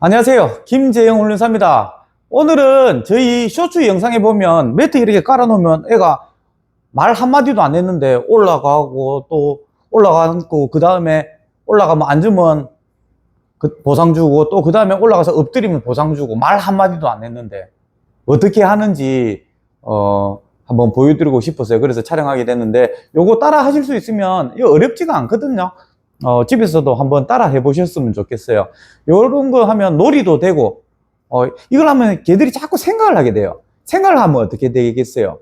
안녕하세요. 김재영 훈련사입니다. 오늘은 저희 쇼츠 영상에 보면 매트 이렇게 깔아 놓으면 애가 말 한마디도 안 했는데 올라가고 또 올라가고 그 다음에 올라가면 앉으면 그 보상 주고 또 그 다음에 올라가서 엎드리면 보상 주고 말 한마디도 안 했는데 어떻게 하는지 어 한번 보여드리고 싶었어요. 그래서 촬영하게 됐는데 요거 따라 하실 수 있으면 이거 어렵지가 않거든요. 어, 집에서도 한번 따라 해보셨으면 좋겠어요. 요런 거 하면 놀이도 되고, 어, 이걸 하면 걔들이 자꾸 생각을 하게 돼요. 생각을 하면 어떻게 되겠어요?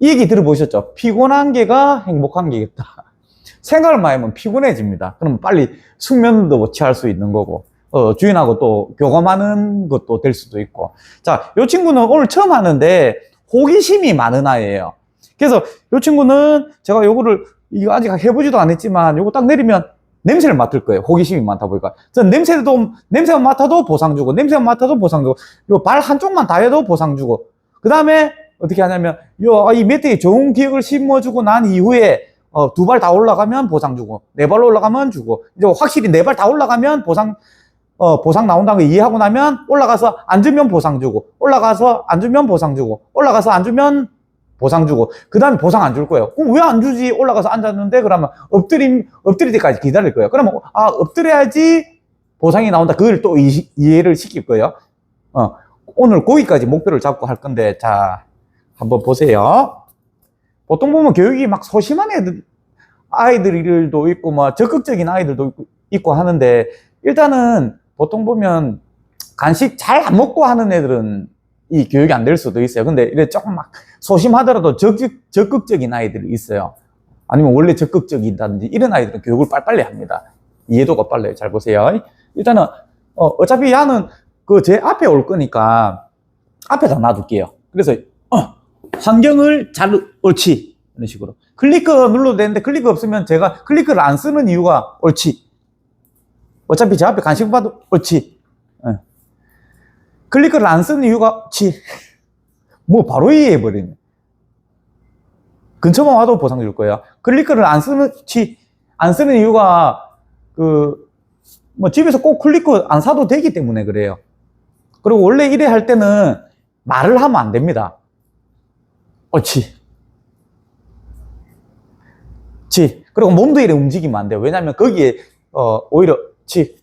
이 얘기 들어보셨죠? 피곤한 개가 행복한 개겠다. 생각을 많이 하면 피곤해집니다. 그럼 빨리 숙면도 취할 수 있는 거고, 어, 주인하고 또 교감하는 것도 될 수도 있고. 자, 요 친구는 오늘 처음 하는데 호기심이 많은 아이예요. 그래서 요 친구는 제가 요거를 이거 아직 해보지도 않았지만 요거 딱 내리면 냄새를 맡을 거예요. 호기심이 많다 보니까. 전 냄새도, 냄새만 맡아도 보상 주고, 냄새만 맡아도 보상 주고, 요 발 한쪽만 다 해도 보상 주고, 그 다음에 어떻게 하냐면, 요, 아, 이 매트에 좋은 기억을 심어주고 난 이후에, 어, 두 발 다 올라가면 보상 주고, 네 발 올라가면 주고, 이제 확실히 네 발 다 올라가면 보상, 어, 보상 나온다는 거 이해하고 나면 올라가서 앉으면 보상 주고, 올라가서 앉으면 보상 주고, 올라가서 앉으면 보상 주고, 그 다음에 보상 안 줄 거예요. 그럼 왜 안 주지? 올라가서 앉았는데? 그러면 엎드림, 엎드릴 때까지 기다릴 거예요. 그러면, 아, 엎드려야지 보상이 나온다. 그걸 또 이, 이해를 시킬 거예요. 어, 오늘 거기까지 목표를 잡고 할 건데, 자, 한번 보세요. 보통 보면 교육이 막 소심한 애들, 아이들도 있고, 뭐, 적극적인 아이들도 있고, 있고 하는데, 일단은 보통 보면 간식 잘 안 먹고 하는 애들은 이 교육이 안 될 수도 있어요. 근데 이래 조금 막 소심하더라도 적극, 적극적인 아이들이 있어요. 아니면 원래 적극적이다든지 이런 아이들은 교육을 빨리빨리 합니다. 이해도가 빨라요. 잘 보세요. 일단은, 어, 어차피 야는 그 제 앞에 올 거니까 앞에다 놔둘게요. 그래서, 어, 환경을 잘, 옳지. 이런 식으로. 클리크 눌러도 되는데 클리크 없으면 제가 클리크를 안 쓰는 이유가 옳지. 어차피 제 앞에 간식 봐도 옳지. 예. 클리크를 안 쓰는 이유가 옳지. 뭐 바로 이해해버리네. 근처만 와도 보상 줄 거예요. 클리크를 안 쓰는, 치, 안 쓰는 이유가, 그, 뭐 집에서 꼭 클리크 안 사도 되기 때문에 그래요. 그리고 원래 이래 할 때는 말을 하면 안 됩니다. 옳지. 치. 그리고 몸도 이래 움직이면 안 돼요. 왜냐면 거기에, 어, 오히려, 치.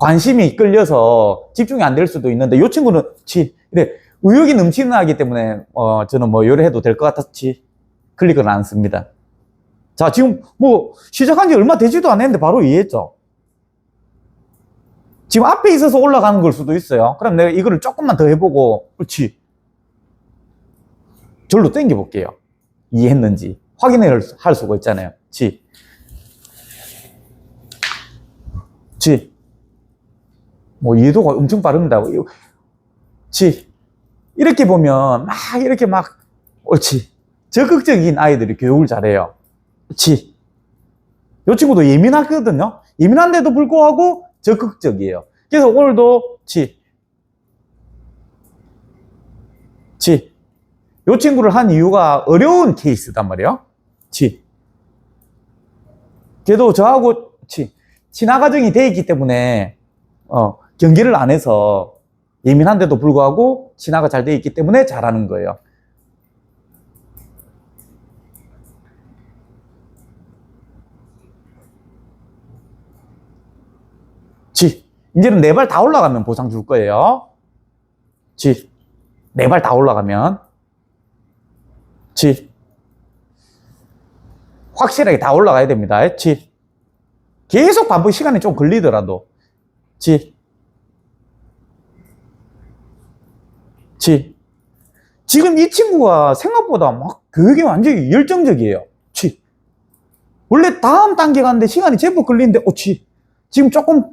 관심이 끌려서 집중이 안 될 수도 있는데, 이 친구는, 치. 이래, 의욕이 넘치는 아기 때문에, 어, 저는 뭐, 요래 해도 될 것 같았지. 클릭을 안 씁니다. 자, 지금 뭐, 시작한 지 얼마 되지도 않았는데 바로 이해했죠? 지금 앞에 있어서 올라가는 걸 수도 있어요. 그럼 내가 이거를 조금만 더 해보고, 그렇지. 절로 당겨 볼게요. 이해했는지. 확인을 할 수가 있잖아요. 지. 지. 뭐, 이해도가 엄청 빠릅니다. 지. 이렇게 보면, 막, 이렇게 막, 옳지. 적극적인 아이들이 교육을 잘해요. 지. 이 친구도 예민하거든요. 예민한데도 불구하고 적극적이에요. 그래서 오늘도 지. 지. 이 친구를 한 이유가 어려운 케이스단 말이에요. 지. 걔도 저하고 지. 친화 과정이 돼 있기 때문에 어, 경기를 안 해서 예민한데도 불구하고 친화가 잘 돼 있기 때문에 잘하는 거예요. 지. 이제는 네 발 다 올라가면 보상 줄 거예요. 지. 네 발 다 올라가면. 지. 확실하게 다 올라가야 됩니다. 지. 계속 반복 시간이 좀 걸리더라도. 지. 지. 지금 이 친구가 생각보다 막 교육이 완전히 열정적이에요. 지. 원래 다음 단계 가는데 시간이 제법 걸리는데, 어, 지. 지금 조금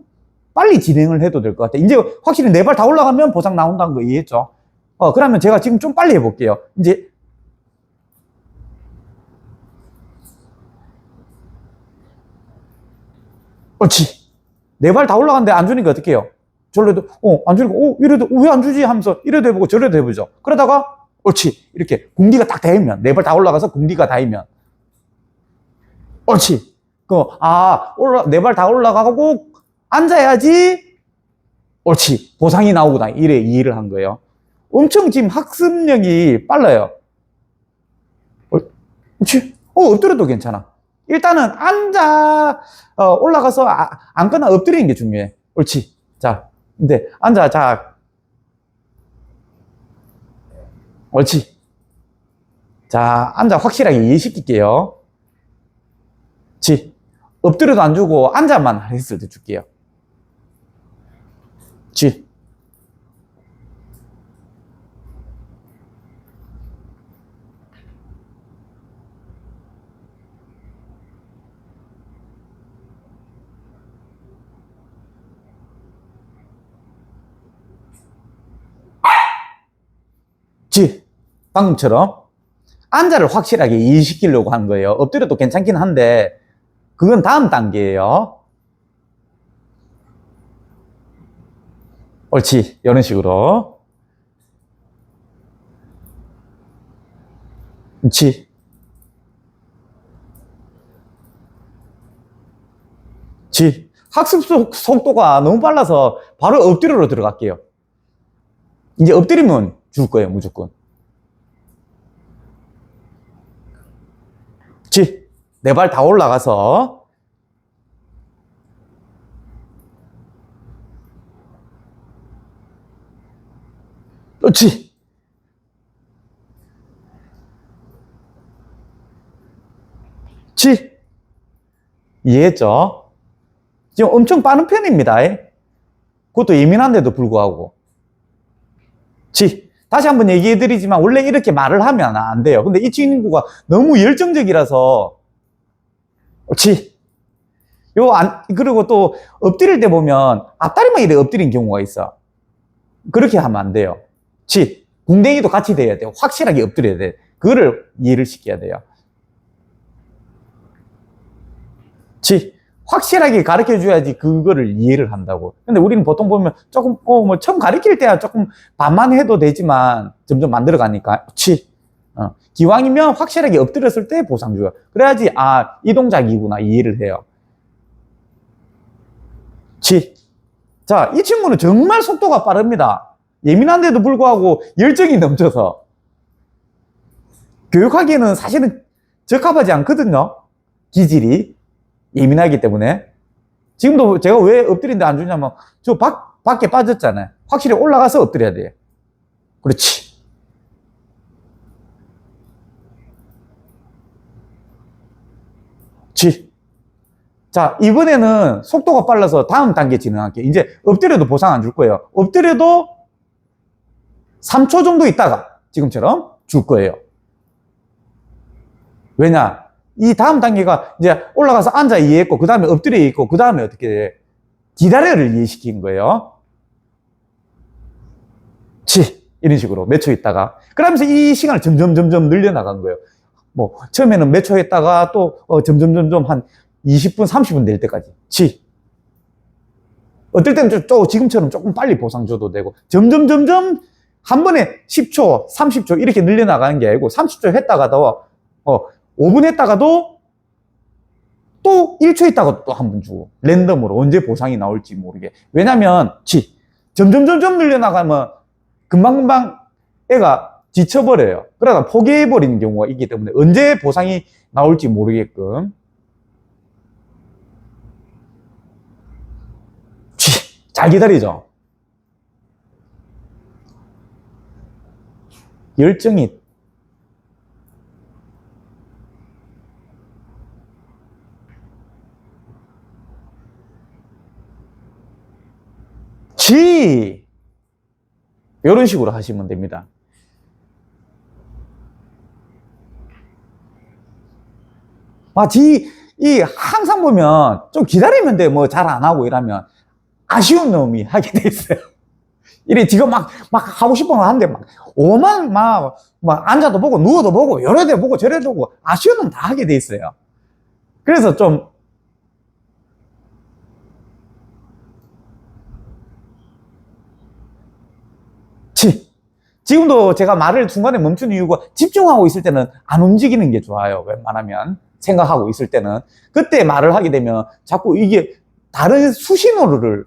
빨리 진행을 해도 될 것 같아요. 이제 확실히 네 발 다 올라가면 보상 나온다는 거 이해했죠? 어, 그러면 제가 지금 좀 빨리 해볼게요. 이제, 옳지. 네 발 다 올라갔는데 안 주니까 어떻게 해요? 저래도, 어, 안 주니까, 어, 이래도, 왜 안 주지? 하면서 이래도 해보고 저래도 해보죠. 그러다가, 옳지. 이렇게 공기가 딱 닿으면, 네 발 다 올라가서 공기가 닿으면, 옳지. 그, 아, 올라, 네 발 다 올라가고, 앉아야지 옳지 보상이 나오구나 이래 이해를 한 거예요. 엄청 지금 학습력이 빨라요. 어, 옳지? 어 엎드려도 괜찮아. 일단은 앉아 어, 올라가서 아, 앉거나 엎드리는 게 중요해. 옳지. 자, 근데 앉아 자. 옳지. 자, 앉아 확실하게 이해시킬게요. 지. 엎드려도 안 주고 앉아만 했을 때 줄게요. 지. 지. 방금처럼 앉아를 확실하게 이해시키려고 한 거예요. 엎드려도 괜찮긴 한데 그건 다음 단계예요. 옳지. 이런 식으로. 그렇지. 지. 학습 속, 속도가 너무 빨라서 바로 엎드려로 들어갈게요. 이제 엎드리면 줄 거예요, 무조건. 지. 네 발 다 올라가서 그렇지. 지. 이해했죠? 지금 엄청 빠른 편입니다. 그것도 예민한데도 불구하고. 지. 다시 한번 얘기해 드리지만 원래 이렇게 말을 하면 안 돼요. 근데 이 친구가 너무 열정적이라서 지. 요 안, 그리고 또 엎드릴 때 보면 앞다리만 이래 엎드린 경우가 있어. 그렇게 하면 안 돼요. 지. 궁뎅이도 같이 돼야 돼요. 확실하게 엎드려야 돼. 그거를 이해를 시켜야 돼요. 지. 확실하게 가르쳐 줘야지 그거를 이해를 한다고. 근데 우리는 보통 보면 조금, 어, 뭐, 처음 가르칠 때야 조금 반만 해도 되지만 점점 만들어 가니까, 치. 어, 기왕이면 확실하게 엎드렸을 때 보상 줘요. 그래야지, 아, 이 동작이구나, 이해를 해요. 치. 자, 이 친구는 정말 속도가 빠릅니다. 예민한데도 불구하고 열정이 넘쳐서. 교육하기에는 사실은 적합하지 않거든요. 기질이. 예민하기 때문에. 지금도 제가 왜 엎드린데 안 주냐면, 저 밖, 밖에 빠졌잖아요. 확실히 올라가서 엎드려야 돼요. 그렇지. 지. 자, 이번에는 속도가 빨라서 다음 단계 진행할게요. 이제 엎드려도 보상 안 줄 거예요. 엎드려도 3초 정도 있다가 지금처럼 줄 거예요. 왜냐? 이 다음 단계가 이제 올라가서 앉아 이해했고, 그 다음에 엎드려 있고, 그 다음에 어떻게 돼? 기다려를 이해시킨 거예요. 치. 이런 식으로 몇 초 있다가. 그러면서 이 시간을 점점, 점점 늘려나간 거예요. 뭐, 처음에는 몇 초 했다가 또, 어, 점점, 점점 한 20분, 30분 될 때까지. 치. 어떨 때는 좀, 좀 지금처럼 조금 빨리 보상 줘도 되고, 점점, 점점 한 번에 10초, 30초 이렇게 늘려나가는 게 아니고, 30초 했다가도, 어, 5분 했다가도 또 1초 있다가 또 한 번 주고 랜덤으로 언제 보상이 나올지 모르게. 왜냐면 지 점점 점점 늘려나가면 금방금방 애가 지쳐버려요. 그러다 포기해버리는 경우가 있기 때문에 언제 보상이 나올지 모르게끔. 지, 잘 기다리죠? 열정이 지 이런 식으로 하시면 됩니다. 아, 지, 이 항상 보면 좀 기다리면 돼. 뭐 잘 안 하고 이러면 아쉬운 놈이 하게 돼 있어요. 이래 지금 막, 막 하고 싶은 거 하는데 막 오만 막, 막 앉아도 보고 누워도 보고 여러 대 보고 저래도 보고 아쉬운 놈 다 하게 돼 있어요. 그래서 좀 지. 지금도 제가 말을 중간에 멈춘 이유가 집중하고 있을 때는 안 움직이는 게 좋아요. 웬만하면. 생각하고 있을 때는. 그때 말을 하게 되면 자꾸 이게 다른 수신호를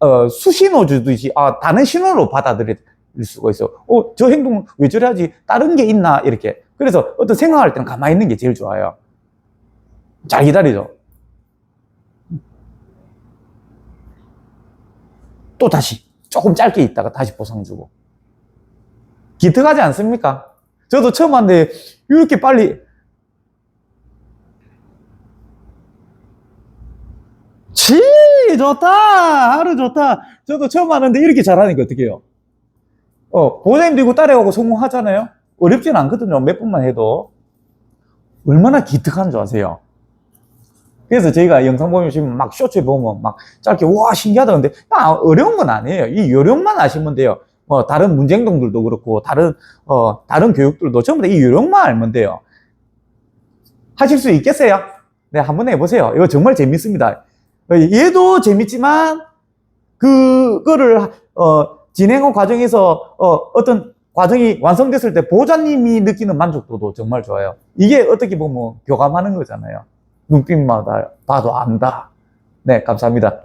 어, 수신호 주듯이 아 다른 신호로 받아들일 수가 있어. 어, 저 행동 왜 저래 하지? 다른 게 있나? 이렇게. 그래서 어떤 생각할 때는 가만히 있는 게 제일 좋아요. 잘 기다리죠. 또 다시 조금 짧게 있다가 다시 보상 주고. 기특하지 않습니까? 저도 처음 왔는데 이렇게 빨리 치 좋다 하루 좋다. 저도 처음 왔는데 이렇게 잘하니까 어떻게 해요? 어 보장님 들고 따라가고 성공하잖아요. 어렵진 않거든요 몇 분만 해도. 얼마나 기특한 줄 아세요? 그래서 저희가 영상 지금 막 쇼츠에 보면 막 짧게 와 신기하다 근데 야, 어려운 건 아니에요. 이 요령만 아시면 돼요 뭐 다른 문제 행동들도 그렇고 다른 어 다른 교육들도 전부 다 이 요령만 알면 돼요 하실 수 있겠어요? 네 한번 해보세요 이거 정말 재밌습니다 어, 얘도 재밌지만 그거를 어, 진행 과정에서 어, 어떤 과정이 완성됐을 때 보호자님이 느끼는 만족도도 정말 좋아요. 이게 어떻게 보면 교감하는 거잖아요. 눈빛마다 봐도 안다. 네, 감사합니다.